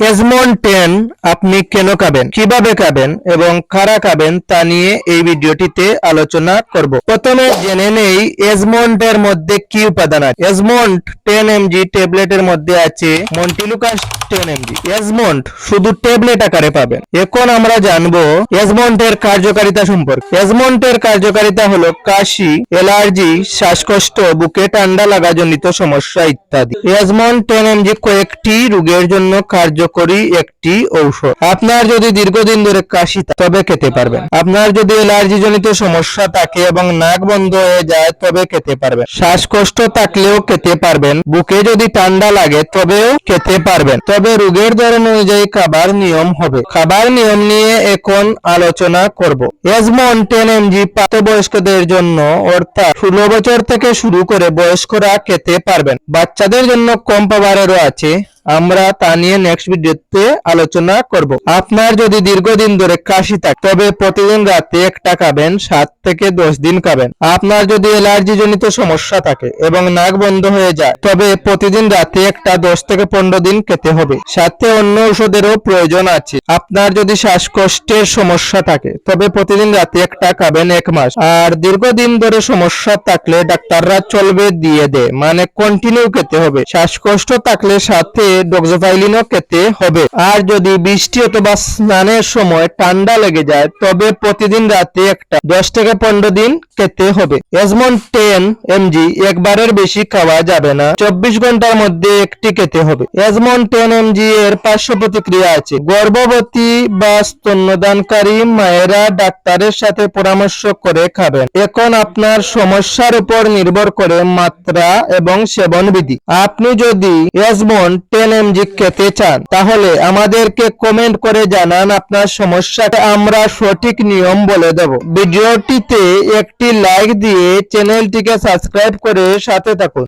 হেজমন ten আপনি কেন খাবেন? কীভাবে খাবেন? এবং কারা খাবেন? তা নিয়ে এই ভিডিওটিতে আলোচনা করব। প্রথমে জেনে নেই এজমন্ট এর মধ্যে কি উপাদান আছে। এজমন্ট টেন এমজি ট্যাবলেটের মধ্যে আছে মন্টিলুকাস টেন এমজি এজমন্ট শুধু ট্যাবলেট আকারে পাবেন। এখন আমরা জানব এজমন্টের কার্যকারিতা সম্পর্কে। এজমন্টের কার্যকারিতা হলো কাশি, অ্যালার্জি, শ্বাসকষ্ট, বুকে ঠান্ডা লাগাজনিত সমস্যা ইত্যাদি। এজমন্ট টেন এমজি কয়েকটি রোগের জন্য কার্যকরী একটি ঔষধ। আপনার যদি দীর্ঘদিন ধরে কাশি তবে খেতে পারবেন। আপনার যদি অ্যালার্জি জনিত সমস্যা থাকে এবং নাক বন্ধ হয়ে যায়, তবে খেতে পারবেন। শ্বাসকষ্ট থাকলেও খেতে পারবেন। বুকে যদি ঠান্ডা লাগে, তবেও খেতে পারবেন। তবে রোগের ধরন অনুযায়ী খাবার নিয়ম হবে। খাবার নিয়ম নিয়ে এখন আলোচনা করব। এজমন টেন এমজি প্রাপ্তবয়স্কদের জন্য, অর্থাৎ ষোলো বছর থেকে শুরু করে বয়স্করা খেতে পারবেন। বাচ্চাদের জন্য কম পাওয়ারেরও আছে। আমরা তা নিয়ে নেক্সট ভিডিওতে আলোচনা করব। আপনার যদি দীর্ঘদিন ধরে কাশি থাকে, তবে প্রতিদিন রাতে একটা খাবেন, সাত থেকে দশ দিন খাবেন। আপনার যদি অ্যালার্জি জনিত সমস্যা থাকে এবং নাক বন্ধ হয়ে যায়, তবে প্রতিদিন রাতে একটা দশ থেকে পনেরো দিন খেতে হবে। সাথে অন্য ওষুধেরও প্রয়োজন আছে। আপনার যদি শ্বাসকষ্টের সমস্যা থাকে, তবে প্রতিদিন রাতে একটা খাবেন এক মাস। আর দীর্ঘদিন ধরে সমস্যা থাকলে ডাক্তাররা চলবে দিয়ে দেয়। মানে কন্টিনিউ খেতে হবে। শ্বাসকষ্ট থাকলে সাথে ডক্সোফাইলিনও খেতে হবে। আর যদি বৃষ্টি অথবা স্নানের সময় ঠান্ডা লেগে যায়, তবে প্রতিদিন রাতে একটা দশ থেকে পনেরো দিন খেতে হবে। এজমন টেন এমজি একবারের বেশি খাওয়া যাবে না। চব্বিশ ঘণ্টার মধ্যে একটি খেতে হবে। এজমন টেন এমজি এর পার্শ্ব প্রতিক্রিয়া আছে। গর্ভবতী বা স্তন্যদানকারী মায়েরা ডাক্তারের সাথে পরামর্শ করে খাবেন। এখন আপনার সমস্যার উপর নির্ভর করে মাত্রা এবং সেবন বিধি আপনি যদি এজমন টেন এমজি খেতে চান। তাহলে আমাদেরকে কমেন্ট করে জানান আপনার সমস্যাটা। আমরা সঠিক নিয়ম বলে দেব। ভিডিওটিতে একটি লাইক দিয়ে চ্যানেলটিকে সাবস্ক্রাইব করে সাথে থাকুন।